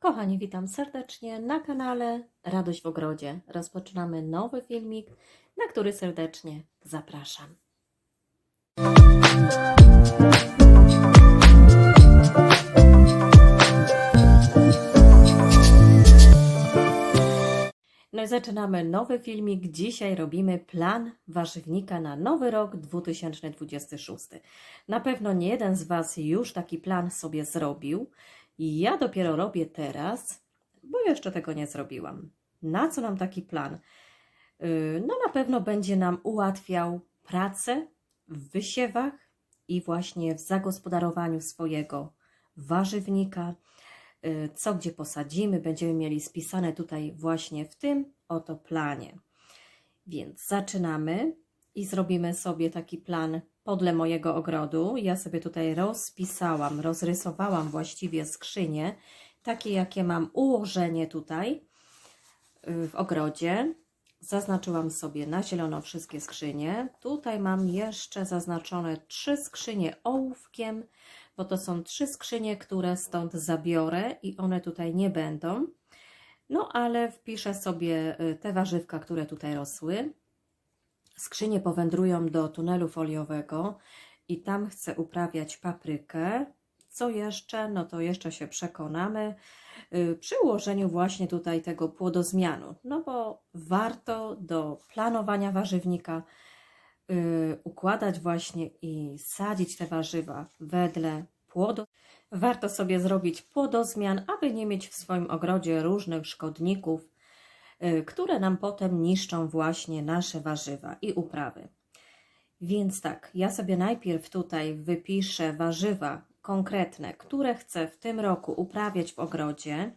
Kochani, witam serdecznie na kanale Radość w Ogrodzie. Rozpoczynamy nowy filmik, na który serdecznie zapraszam. No i zaczynamy nowy filmik. Dzisiaj robimy plan warzywnika na nowy rok 2026. Na pewno nie jeden z Was już taki plan sobie zrobił. Ja dopiero robię teraz, bo jeszcze tego nie zrobiłam. Na co nam taki plan? Yy, No na pewno będzie nam ułatwiał pracę w wysiewach i właśnie w zagospodarowaniu swojego warzywnika. Yy, Co gdzie posadzimy, będziemy mieli spisane tutaj właśnie w tym oto planie. Więc zaczynamy i zrobimy sobie taki plan podle mojego ogrodu. Ja sobie tutaj rozpisałam, rozrysowałam właściwie skrzynie, takie jakie mam ułożenie tutaj y, w ogrodzie. Zaznaczyłam sobie na zielono wszystkie skrzynie. Tutaj mam jeszcze zaznaczone trzy skrzynie ołówkiem, bo to są trzy skrzynie, które stąd zabiorę i one tutaj nie będą. No ale wpiszę sobie y, te warzywka, które tutaj rosły. Skrzynie powędrują do tunelu foliowego i tam chcę uprawiać paprykę. Co jeszcze? No to jeszcze się przekonamy y, przy ułożeniu właśnie tutaj tego płodozmianu. No bo warto do planowania warzywnika y, układać właśnie i sadzić te warzywa wedle płodu. Warto sobie zrobić płodozmian, aby nie mieć w swoim ogrodzie różnych szkodników, które nam potem niszczą właśnie nasze warzywa i uprawy. Więc tak, ja sobie najpierw tutaj wypiszę warzywa konkretne, które chcę w tym roku uprawiać w ogrodzie,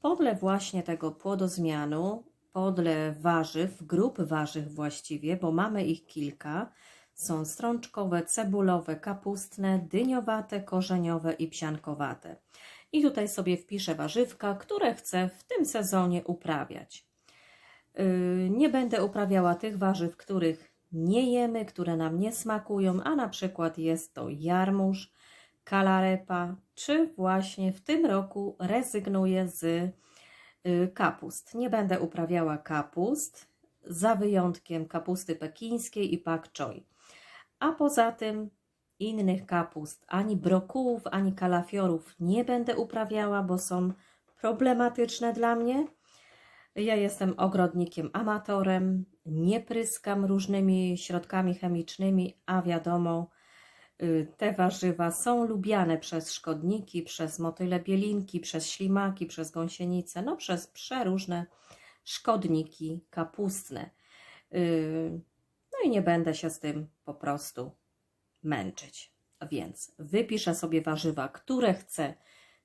podle właśnie tego płodozmianu, podle warzyw, grup warzyw właściwie, bo mamy ich kilka. Są strączkowe, cebulowe, kapustne, dyniowate, korzeniowe i psiankowate. I tutaj sobie wpiszę warzywka, które chcę w tym sezonie uprawiać. Yy, Nie będę uprawiała tych warzyw, których nie jemy, które nam nie smakują, a na przykład jest to jarmuż, kalarepa, czy właśnie w tym roku rezygnuję z y, kapust. Nie będę uprawiała kapust, za wyjątkiem kapusty pekińskiej i pak choi. A poza tym innych kapust, ani brokułów, ani kalafiorów nie będę uprawiała, bo są problematyczne dla mnie. Ja jestem ogrodnikiem amatorem, nie pryskam różnymi środkami chemicznymi, a wiadomo, y, te warzywa są lubiane przez szkodniki, przez motyle bielinki, przez ślimaki, przez gąsienice, no przez przeróżne szkodniki kapustne. Y, No i nie będę się z tym po prostu męczyć. Więc wypiszę sobie warzywa, które chcę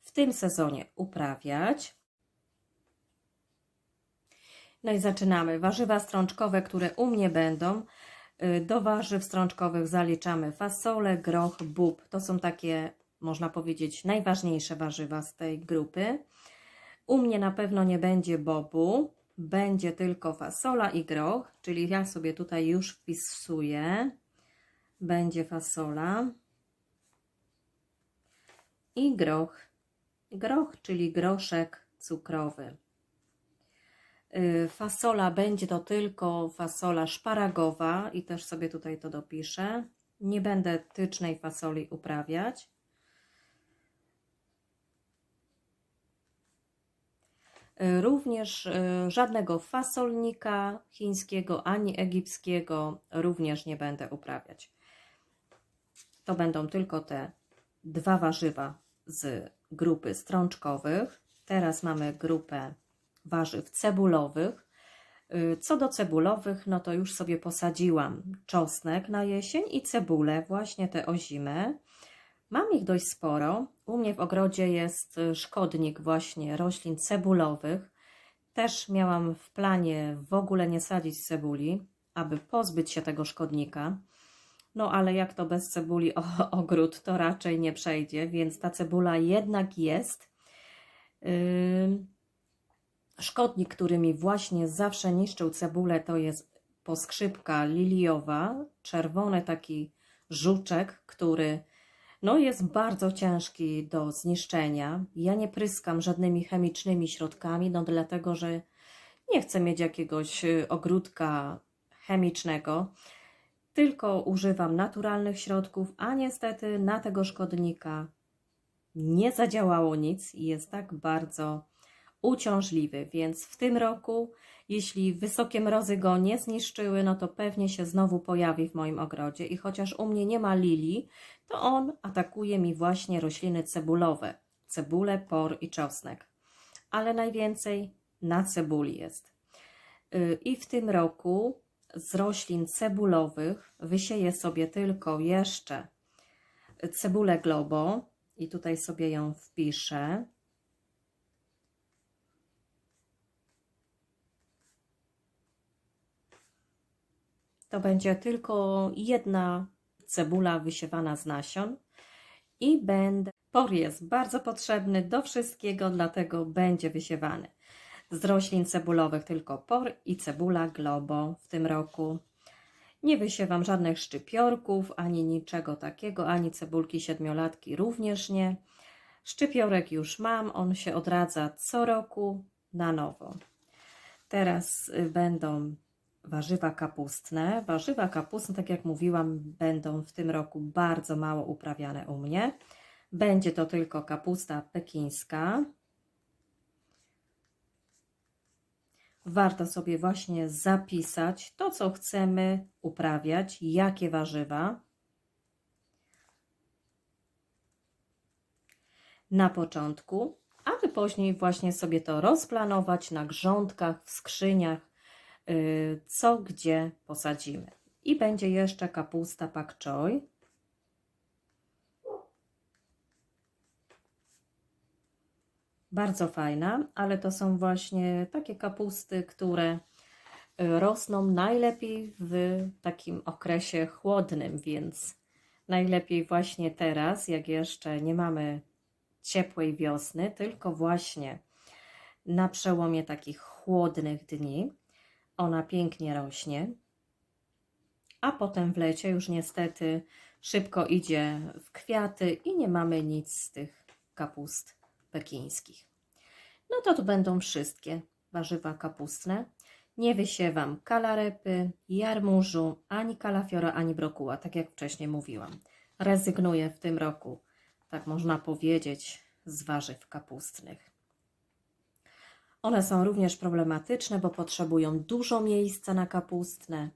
w tym sezonie uprawiać. No i zaczynamy. Warzywa strączkowe, które u mnie będą. Y, Do warzyw strączkowych zaliczamy fasolę, groch, bób. To są takie, można powiedzieć, najważniejsze warzywa z tej grupy. U mnie na pewno nie będzie bobu, będzie tylko fasola i groch, czyli ja sobie tutaj już wpisuję. Będzie fasola i groch. Groch, czyli groszek cukrowy. Y, Fasola będzie to tylko fasola szparagowa i też sobie tutaj to dopiszę. Nie będę tycznej fasoli uprawiać. Y, Również y, żadnego fasolnika chińskiego ani egipskiego również nie będę uprawiać. To będą tylko te dwa warzywa z grupy strączkowych. Teraz mamy grupę warzyw cebulowych. Y, Co do cebulowych, no to już sobie posadziłam czosnek na jesień i cebulę, właśnie te ozime. Mam ich dość sporo. U mnie w ogrodzie jest y, szkodnik właśnie roślin cebulowych. Też miałam w planie w ogóle nie sadzić cebuli, aby pozbyć się tego szkodnika. No ale jak to bez cebuli o, ogród, to raczej nie przejdzie, więc ta cebula jednak jest. Yy, Szkodnik, który mi właśnie zawsze niszczył cebulę, to jest poskrzypka liliowa, czerwony taki żuczek, który No jest bardzo ciężki do zniszczenia. Ja nie pryskam żadnymi chemicznymi środkami, no dlatego, że nie chcę mieć jakiegoś y, ogródka chemicznego, tylko używam naturalnych środków, a niestety na tego szkodnika nie zadziałało nic i jest tak bardzo uciążliwy, więc w tym roku, jeśli wysokie mrozy go nie zniszczyły, no to pewnie się znowu pojawi w moim ogrodzie i chociaż u mnie nie ma lilii, to on atakuje mi właśnie rośliny cebulowe, cebulę, por i czosnek, ale najwięcej na cebuli jest. Yy, I w tym roku z roślin cebulowych wysieję sobie tylko jeszcze cebulę globo i tutaj sobie ją wpiszę. To będzie tylko jedna cebula wysiewana z nasion i będę. Por jest bardzo potrzebny do wszystkiego, dlatego będzie wysiewany. Z roślin cebulowych tylko por i cebula globo w tym roku. Nie wysiewam żadnych szczypiorków, ani niczego takiego, ani cebulki siedmiolatki również nie. Szczypiorek już mam, on się odradza co roku na nowo. Teraz y, będą warzywa kapustne. Warzywa kapustne, tak jak mówiłam, będą w tym roku bardzo mało uprawiane u mnie. Będzie to tylko kapusta pekińska. Warto sobie właśnie zapisać to, co chcemy uprawiać, jakie warzywa. Na początku, aby później właśnie sobie to rozplanować na grządkach, w skrzyniach, co gdzie posadzimy. I będzie jeszcze kapusta pak choi. Bardzo fajna, ale to są właśnie takie kapusty, które y, rosną najlepiej w takim okresie chłodnym, więc najlepiej właśnie teraz, jak jeszcze nie mamy ciepłej wiosny, tylko właśnie na przełomie takich chłodnych dni ona pięknie rośnie, a potem w lecie już niestety szybko idzie w kwiaty i nie mamy nic z tych kapust pekińskich. No to tu będą wszystkie warzywa kapustne. Nie wysiewam kalarepy, jarmużu, ani kalafiora, ani brokuła, tak jak wcześniej mówiłam. Rezygnuję w tym roku, tak można powiedzieć, z warzyw kapustnych. One są również problematyczne, bo potrzebują dużo miejsca na kapustne.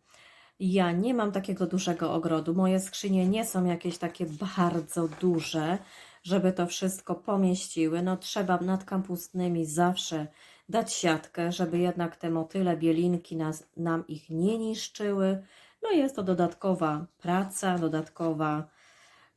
Ja nie mam takiego dużego ogrodu. Moje skrzynie nie są jakieś takie bardzo duże, żeby to wszystko pomieściły. No trzeba nad kapustnymi zawsze dać siatkę, żeby jednak te motyle, bielinki nas, nam ich nie niszczyły. No jest to dodatkowa praca, dodatkowa,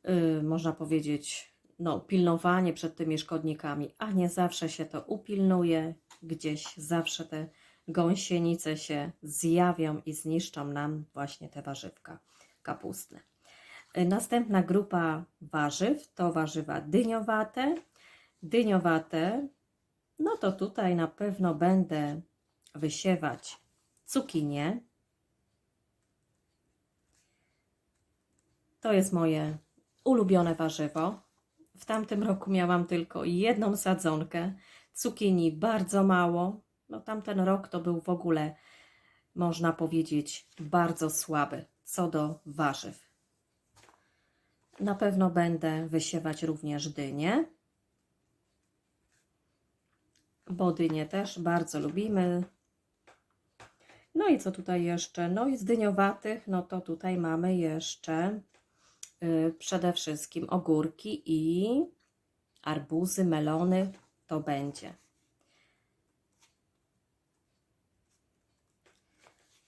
yy, można powiedzieć, no, pilnowanie przed tymi szkodnikami, a nie zawsze się to upilnuje. Gdzieś zawsze te gąsienice się zjawią i zniszczą nam właśnie te warzywka kapustne. Następna grupa warzyw to warzywa dyniowate. Dyniowate, no to tutaj na pewno będę wysiewać cukinię. To jest moje ulubione warzywo. W tamtym roku miałam tylko jedną sadzonkę. Cukinii bardzo mało. No tamten rok to był w ogóle, można powiedzieć, bardzo słaby co do warzyw. Na pewno będę wysiewać również dynie, bo dynie też bardzo lubimy. No i co tutaj jeszcze? No i z dyniowatych, no to tutaj mamy jeszcze y, przede wszystkim ogórki i arbuzy, melony, to będzie.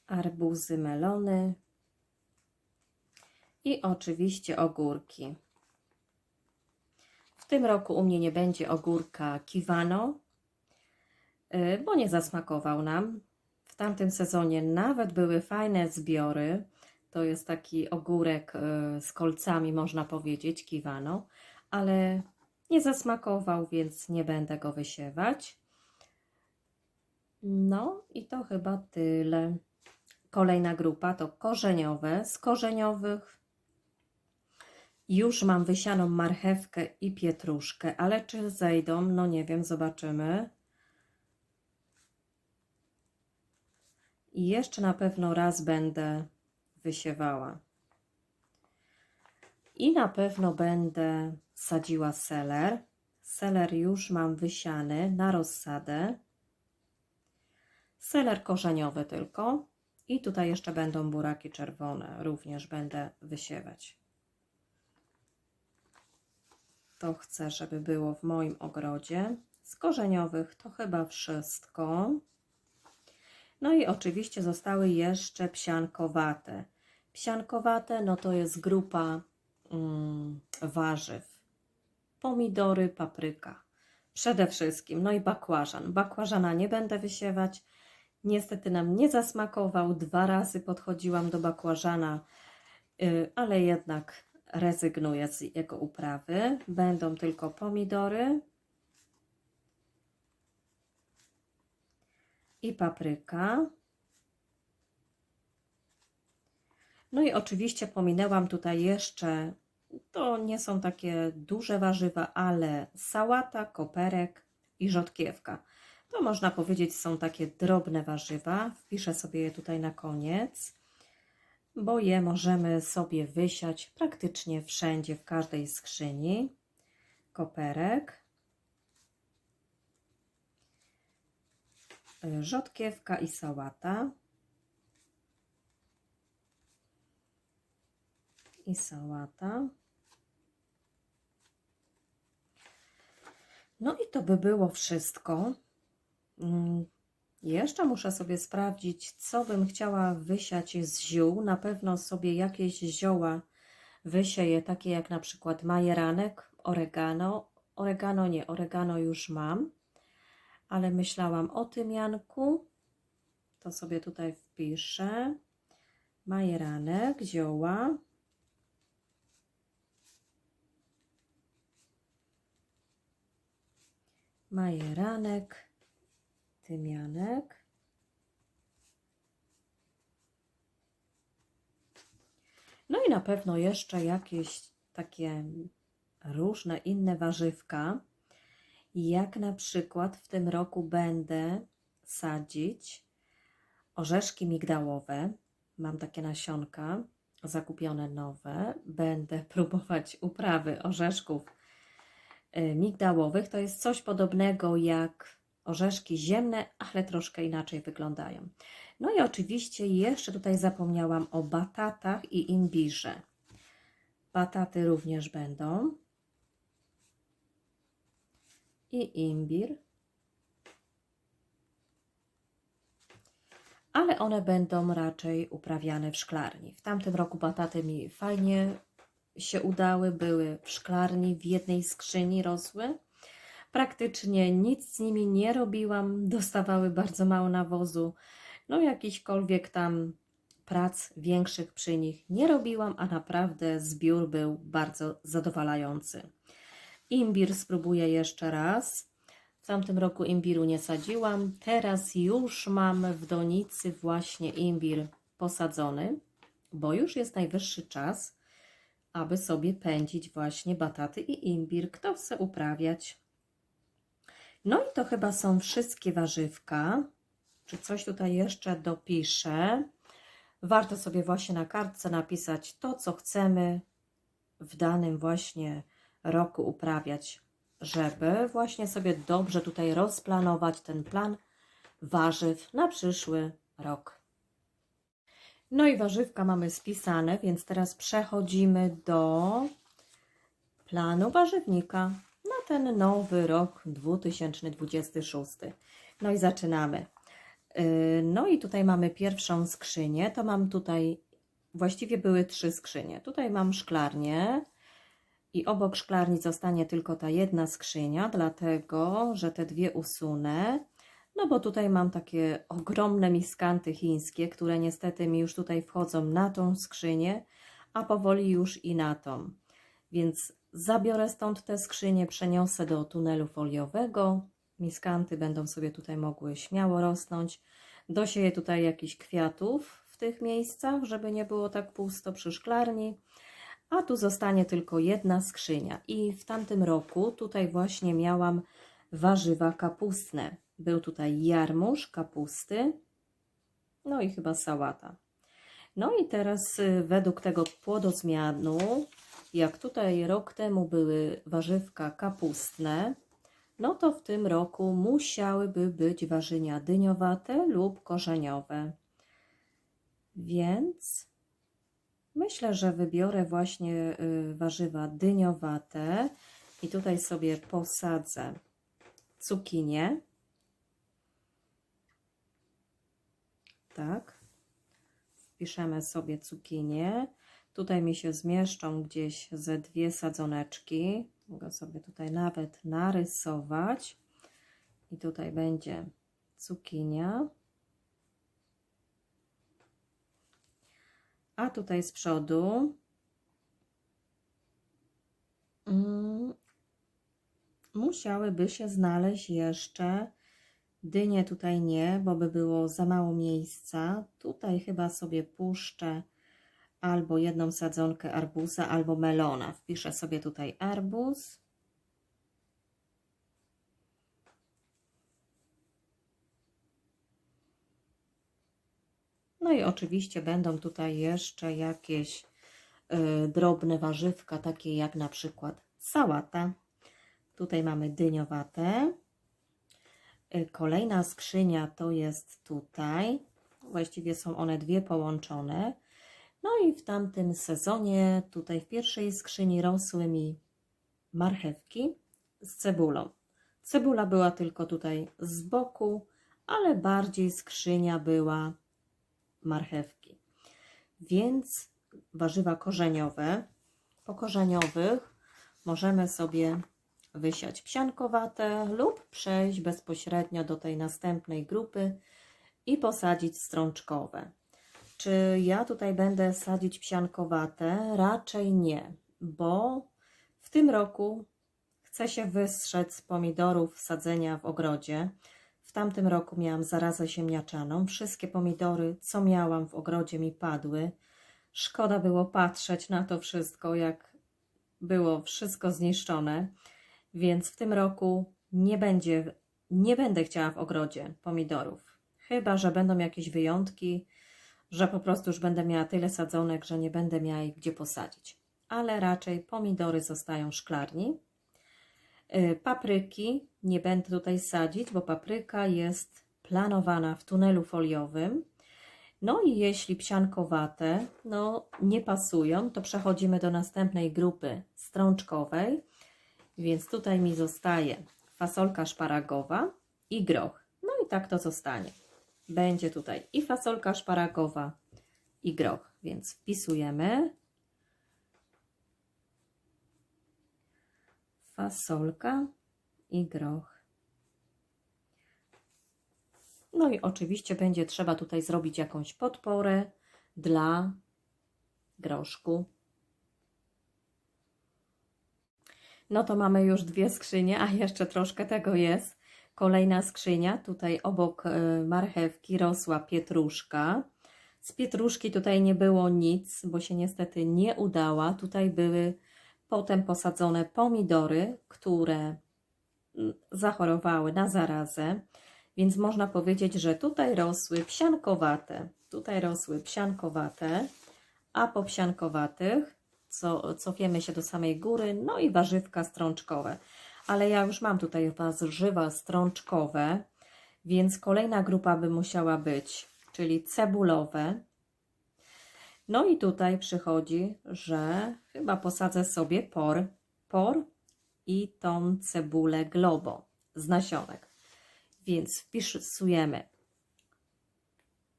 Arbuzy, melony, i oczywiście ogórki. W tym roku u mnie nie będzie ogórka kiwano, y, bo nie zasmakował nam. W tamtym sezonie nawet były fajne zbiory. To jest taki ogórek y, z kolcami, można powiedzieć, kiwano, ale nie zasmakował, więc nie będę go wysiewać. No i to chyba tyle. Kolejna grupa to korzeniowe. Z korzeniowych Już mam wysianą marchewkę i pietruszkę, ale czy zejdą? No nie wiem, zobaczymy. I jeszcze na pewno raz będę wysiewała. I na pewno będę sadziła seler. Seler już mam wysiany na rozsadę. Seler korzeniowy tylko. I tutaj jeszcze będą buraki czerwone. Również będę wysiewać. To chcę, żeby było w moim ogrodzie. Z korzeniowych to chyba wszystko. No i oczywiście zostały jeszcze psiankowate. Psiankowate no to jest grupa mm, warzyw. Pomidory, papryka. Przede wszystkim. No i bakłażan. Bakłażana nie będę wysiewać. Niestety nam nie zasmakował. Dwa razy podchodziłam do bakłażana, yy, ale jednak rezygnuję z jego uprawy. Będą tylko pomidory i papryka. No i oczywiście pominęłam tutaj jeszcze, to nie są takie duże warzywa, ale sałata, koperek i rzodkiewka. To można powiedzieć są takie drobne warzywa. Wpiszę sobie je tutaj na koniec, bo je możemy sobie wysiać praktycznie wszędzie, w każdej skrzyni. Koperek, y, rzodkiewka i sałata. I sałata. No i to by było wszystko. Mm, Jeszcze muszę sobie sprawdzić, co bym chciała wysiać z ziół. Na pewno sobie jakieś zioła wysieję, takie jak na przykład majeranek, oregano. Oregano nie, oregano już mam, ale myślałam o tymianku. To sobie tutaj wpiszę. Majeranek, zioła. Majeranek tymianek. No i na pewno jeszcze jakieś takie różne inne warzywka. Jak na przykład w tym roku będę sadzić orzeszki migdałowe. Mam takie nasionka zakupione nowe. Będę próbować uprawy orzeszków migdałowych. To jest coś podobnego jak orzeszki ziemne, ale troszkę inaczej wyglądają. No i oczywiście jeszcze tutaj zapomniałam o batatach i imbirze. Bataty również będą. I imbir. Ale one będą raczej uprawiane w szklarni. W tamtym roku bataty mi fajnie się udały, były w szklarni, w jednej skrzyni rosły praktycznie nic z nimi nie robiłam, dostawały bardzo mało nawozu, no jakichkolwiek tam prac większych przy nich nie robiłam, a naprawdę zbiór był bardzo zadowalający. Imbir spróbuję jeszcze raz. W tamtym roku imbiru nie sadziłam, teraz już mam w donicy właśnie imbir posadzony, bo już jest najwyższy czas, aby sobie pędzić właśnie bataty i imbir. Kto chce uprawiać, no i to chyba są wszystkie warzywka. Czy coś tutaj jeszcze dopiszę? Warto sobie właśnie na kartce napisać to, co chcemy w danym właśnie roku uprawiać, żeby właśnie sobie dobrze tutaj rozplanować ten plan warzyw na przyszły rok. No i warzywka mamy spisane, więc teraz przechodzimy do planu warzywnika na ten nowy rok 2026. No i zaczynamy. Yy, No i tutaj mamy pierwszą skrzynię. To mam tutaj, właściwie były trzy skrzynie. Tutaj mam szklarnię i obok szklarni zostanie tylko ta jedna skrzynia, dlatego że te dwie usunę. No bo tutaj mam takie ogromne miskanty chińskie, które niestety mi już tutaj wchodzą na tą skrzynię, a powoli już i na tą. Więc Zabiorę stąd te skrzynie, przeniosę do tunelu foliowego. Miskanty będą sobie tutaj mogły śmiało rosnąć. Dosieję tutaj jakichś kwiatów w tych miejscach, żeby nie było tak pusto przy szklarni. a tu zostanie tylko jedna skrzynia. I w tamtym roku tutaj właśnie miałam warzywa kapustne. Był tutaj jarmuż kapusty, no i chyba sałata. No i teraz y, według tego płodozmianu, jak tutaj rok temu były warzywka kapustne, no to w tym roku musiałyby być warzynia dyniowate lub korzeniowe. Więc myślę, że wybiorę właśnie y, warzywa dyniowate i tutaj sobie posadzę cukinię. Tak. Wpiszemy sobie cukinię. Tutaj mi się zmieszczą gdzieś ze dwie sadzoneczki. Mogę sobie tutaj nawet narysować. I tutaj będzie cukinia. A tutaj z przodu mm, musiałyby się znaleźć jeszcze dynie tutaj nie, bo by było za mało miejsca. Tutaj chyba sobie puszczę albo jedną sadzonkę arbuza, albo melona. Wpiszę sobie tutaj arbuz. No i oczywiście będą tutaj jeszcze jakieś y, drobne warzywka, takie jak na przykład sałata. Tutaj mamy dyniowate. Y, kolejna skrzynia to jest tutaj. Właściwie są one dwie połączone. No i w tamtym sezonie tutaj w pierwszej skrzyni rosły mi marchewki z cebulą. Cebula była tylko tutaj z boku, ale bardziej skrzynia była marchewki. Więc warzywa korzeniowe. Po korzeniowych możemy sobie wysiać psiankowate lub przejść bezpośrednio do tej następnej grupy i posadzić strączkowe. Czy ja tutaj będę sadzić psiankowate? Raczej nie, bo w tym roku chcę się wystrzec pomidorów sadzenia w ogrodzie. W tamtym roku miałam zarazę ziemniaczaną. Wszystkie pomidory, co miałam w ogrodzie, mi padły. Szkoda było patrzeć na to wszystko, jak było wszystko zniszczone. Więc w tym roku nie będzie, nie będę chciała w ogrodzie pomidorów. Chyba, że będą jakieś wyjątki, że po prostu już będę miała tyle sadzonek, że nie będę miała ich gdzie posadzić. Ale raczej pomidory zostają w szklarni. Y, papryki nie będę tutaj sadzić, bo papryka jest planowana w tunelu foliowym. No i jeśli psiankowate no, nie pasują, to przechodzimy do następnej grupy strączkowej. Więc tutaj mi zostaje fasolka szparagowa i groch. No i tak to zostanie. Będzie tutaj i fasolka szparagowa i groch, więc wpisujemy fasolka i groch. No i oczywiście będzie trzeba tutaj zrobić jakąś podporę dla groszku. No to mamy już dwie skrzynie, a jeszcze troszkę tego jest. Kolejna skrzynia, tutaj obok e, marchewki rosła pietruszka. Z pietruszki tutaj nie było nic, bo się niestety nie udała. Tutaj były potem posadzone pomidory, które mm, zachorowały na zarazę, więc można powiedzieć, że tutaj rosły psiankowate. Tutaj rosły psiankowate, a po psiankowatych co, cofiemy się do samej góry, no i warzywka strączkowe. Ale ja już mam tutaj warzywa strączkowe, więc kolejna grupa by musiała być, czyli cebulowe. No i tutaj przychodzi, że chyba posadzę sobie por, por i tą cebulę globo z nasionek. Więc wpisujemy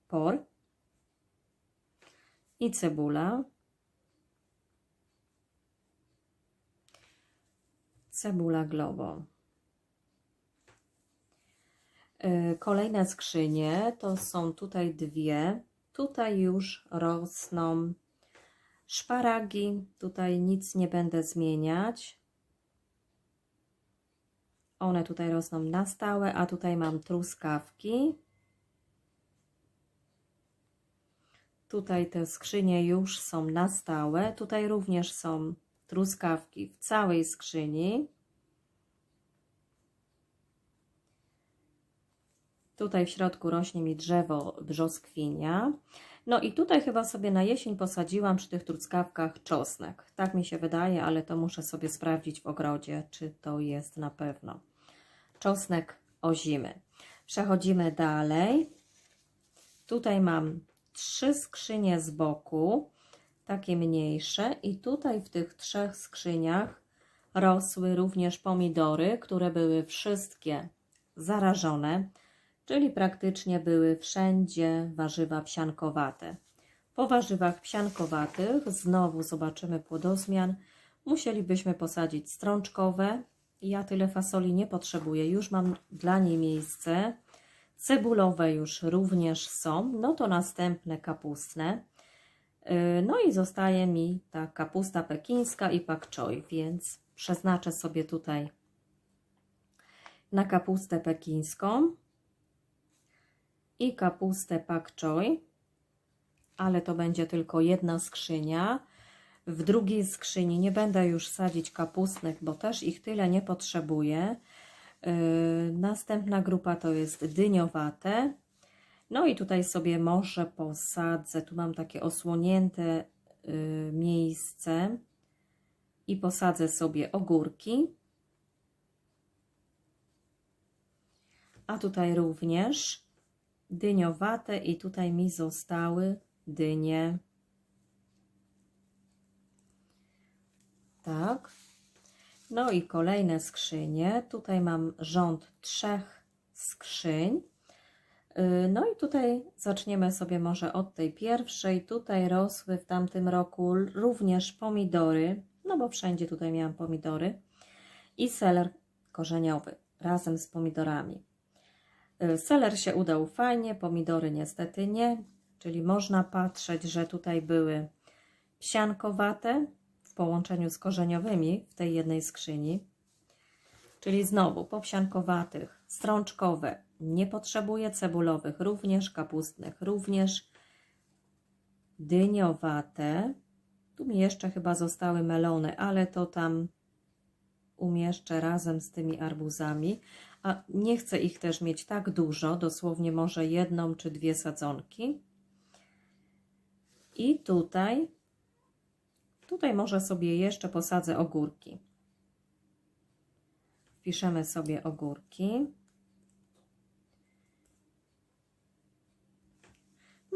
por i cebula. Cebula globo. Y, kolejne skrzynie to są tutaj dwie. Tutaj już rosną szparagi. Tutaj nic nie będę zmieniać. One tutaj rosną na stałe, a tutaj mam truskawki. Tutaj te skrzynie już są na stałe. Tutaj również są truskawki w całej skrzyni. Tutaj w środku rośnie mi drzewo brzoskwinia. No i tutaj chyba sobie na jesień posadziłam przy tych truskawkach czosnek. Tak mi się wydaje, ale to muszę sobie sprawdzić w ogrodzie, czy to jest na pewno. Czosnek ozimy. Przechodzimy dalej. Tutaj mam trzy skrzynie z boku, takie mniejsze i tutaj w tych trzech skrzyniach rosły również pomidory, które były wszystkie zarażone, czyli praktycznie były wszędzie warzywa psiankowate. Po warzywach psiankowatych znowu zobaczymy płodozmian. Musielibyśmy posadzić strączkowe. Ja tyle fasoli nie potrzebuję, już mam dla niej miejsce. Cebulowe już również są, no to następne kapustne. Yy, No i zostaje mi ta kapusta pekińska i pak choi, więc przeznaczę sobie tutaj na kapustę pekińską i kapustę pak choi, ale to będzie tylko jedna skrzynia. W drugiej skrzyni nie będę już sadzić kapustnych, bo też ich tyle nie potrzebuję. Yy, Następna grupa to jest dyniowate. No i tutaj sobie może posadzę, tu mam takie osłonięte yy, miejsce i posadzę sobie ogórki. A tutaj również dyniowate i tutaj mi zostały dynie. Tak. No i kolejne skrzynie. Tutaj mam rząd trzech skrzyń. Yy, No i tutaj zaczniemy sobie może od tej pierwszej. Tutaj rosły w tamtym roku również pomidory, no bo wszędzie tutaj miałam pomidory i seler korzeniowy razem z pomidorami. Yy, Seler się udał fajnie, pomidory niestety nie, czyli można patrzeć, że tutaj były psiankowate, w połączeniu z korzeniowymi w tej jednej skrzyni. Czyli znowu popsiankowatych, strączkowe nie potrzebuję, cebulowych również, kapustnych również, dyniowate. Tu mi jeszcze chyba zostały melony, ale to tam umieszczę razem z tymi arbuzami. A nie chcę ich też mieć tak dużo, dosłownie może jedną czy dwie sadzonki. I tutaj Tutaj może sobie jeszcze posadzę ogórki. Wpiszemy sobie ogórki.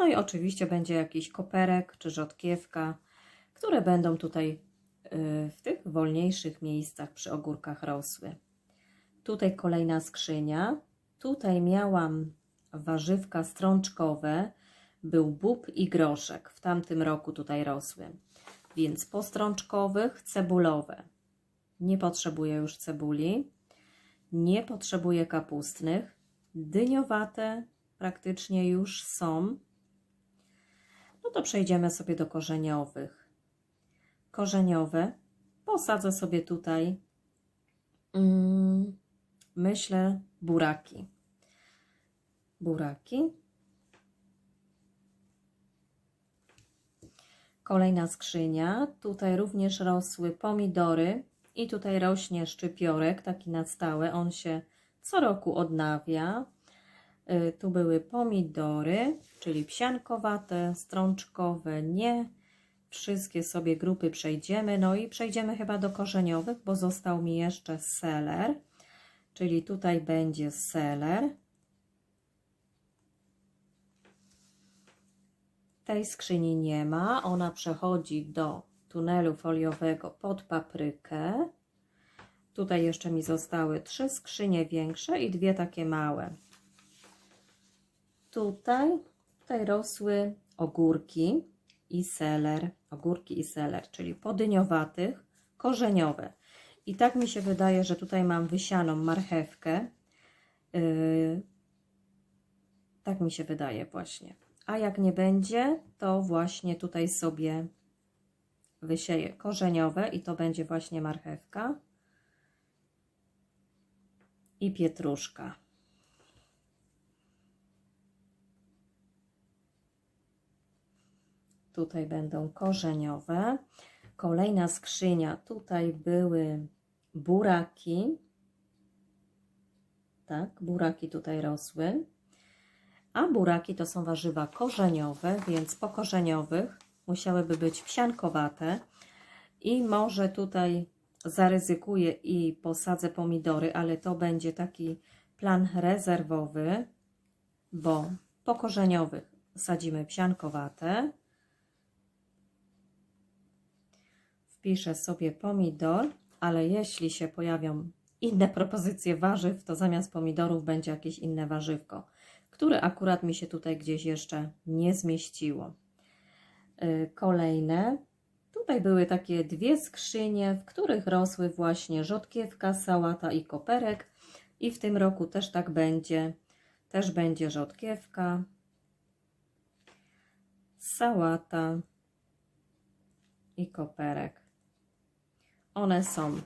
No i oczywiście będzie jakiś koperek czy rzodkiewka, które będą tutaj y, w tych wolniejszych miejscach przy ogórkach rosły. Tutaj kolejna skrzynia. Tutaj miałam warzywka strączkowe. Był bób i groszek. W tamtym roku tutaj rosły więc postrączkowych, cebulowe. Nie potrzebuję już cebuli, nie potrzebuję kapustnych, dyniowate praktycznie już są. No to przejdziemy sobie do korzeniowych. Korzeniowe posadzę sobie tutaj, mm, myślę, buraki. Buraki Kolejna skrzynia. Tutaj również rosły pomidory i tutaj rośnie szczypiorek, taki na stałe. On się co roku odnawia. Y, Tu były pomidory, czyli psiankowate, strączkowe, nie. Wszystkie sobie grupy przejdziemy. No i przejdziemy chyba do korzeniowych, bo został mi jeszcze seler. Czyli tutaj będzie seler. Tej skrzyni nie ma. Ona przechodzi do tunelu foliowego pod paprykę. Tutaj jeszcze mi zostały trzy skrzynie większe i dwie takie małe. Tutaj, tutaj rosły ogórki i seler. Ogórki i seler, czyli podyniowatych, korzeniowe. I tak mi się wydaje, że tutaj mam wysianą marchewkę. Yy, tak mi się wydaje właśnie. A jak nie będzie, to właśnie tutaj sobie wysieję korzeniowe i to będzie właśnie marchewka i pietruszka. Tutaj będą korzeniowe. Kolejna skrzynia. Tutaj były buraki. Tak, buraki tutaj rosły. A buraki to są warzywa korzeniowe, więc po korzeniowych musiałyby być psiankowate. I może tutaj zaryzykuję i posadzę pomidory, ale to będzie taki plan rezerwowy, bo po korzeniowych sadzimy psiankowate. Wpiszę sobie pomidor, ale jeśli się pojawią inne propozycje warzyw, to zamiast pomidorów będzie jakieś inne warzywko, które akurat mi się tutaj gdzieś jeszcze nie zmieściło. Yy, Kolejne. Tutaj były takie dwie skrzynie, w których rosły właśnie rzodkiewka, sałata i koperek. I w tym roku też tak będzie. Też będzie rzodkiewka, sałata i koperek. One są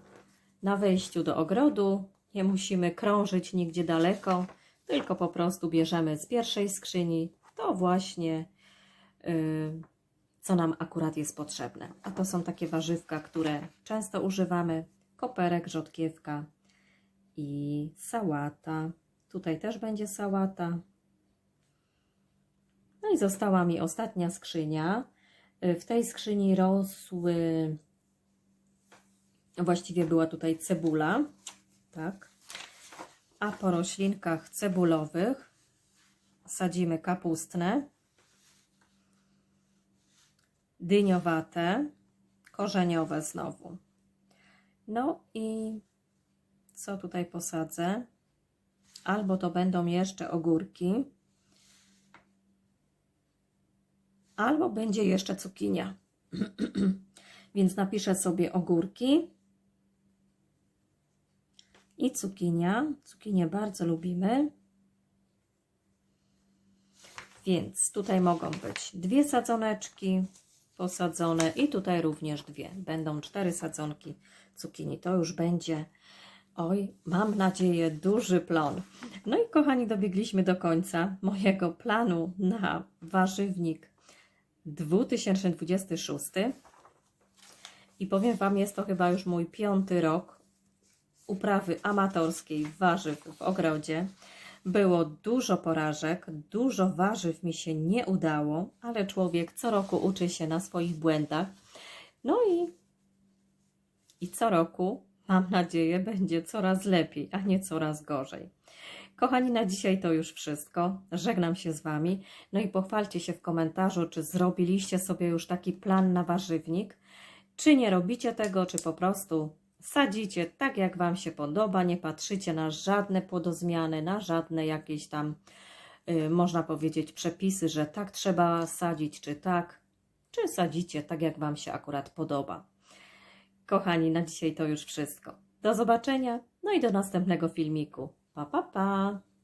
na wejściu do ogrodu. Nie musimy krążyć nigdzie daleko, tylko po prostu bierzemy z pierwszej skrzyni to właśnie, yy, co nam akurat jest potrzebne. A to są takie warzywka, które często używamy. Koperek, rzodkiewka i sałata. Tutaj też będzie sałata. No i została mi ostatnia skrzynia. Y, W tej skrzyni rosły, właściwie była tutaj cebula, tak. A po roślinkach cebulowych sadzimy kapustne, dyniowate, korzeniowe znowu. No i co tutaj posadzę? Albo to będą jeszcze ogórki, albo będzie jeszcze cukinia. Więc napiszę sobie ogórki i cukinia. Cukinię bardzo lubimy. Więc tutaj mogą być dwie sadzoneczki posadzone i tutaj również dwie. Będą cztery sadzonki cukinii. To już będzie, oj, mam nadzieję, duży plon. No i kochani, dobiegliśmy do końca mojego planu na warzywnik 2026. I powiem Wam, jest to chyba już mój piąty rok uprawy amatorskiej warzyw w ogrodzie. Było dużo porażek, dużo warzyw mi się nie udało, ale człowiek co roku uczy się na swoich błędach. No i, i co roku, mam nadzieję, będzie coraz lepiej, a nie coraz gorzej. Kochani, na dzisiaj to już wszystko. Żegnam się z Wami. No i pochwalcie się w komentarzu, czy zrobiliście sobie już taki plan na warzywnik, czy nie robicie tego, czy po prostu sadzicie tak, jak Wam się podoba, nie patrzycie na żadne płodozmiany, na żadne jakieś tam, y, można powiedzieć, przepisy, że tak trzeba sadzić, czy tak, czy sadzicie tak, jak Wam się akurat podoba. Kochani, na dzisiaj to już wszystko. Do zobaczenia, no i do następnego filmiku. Pa, pa, pa!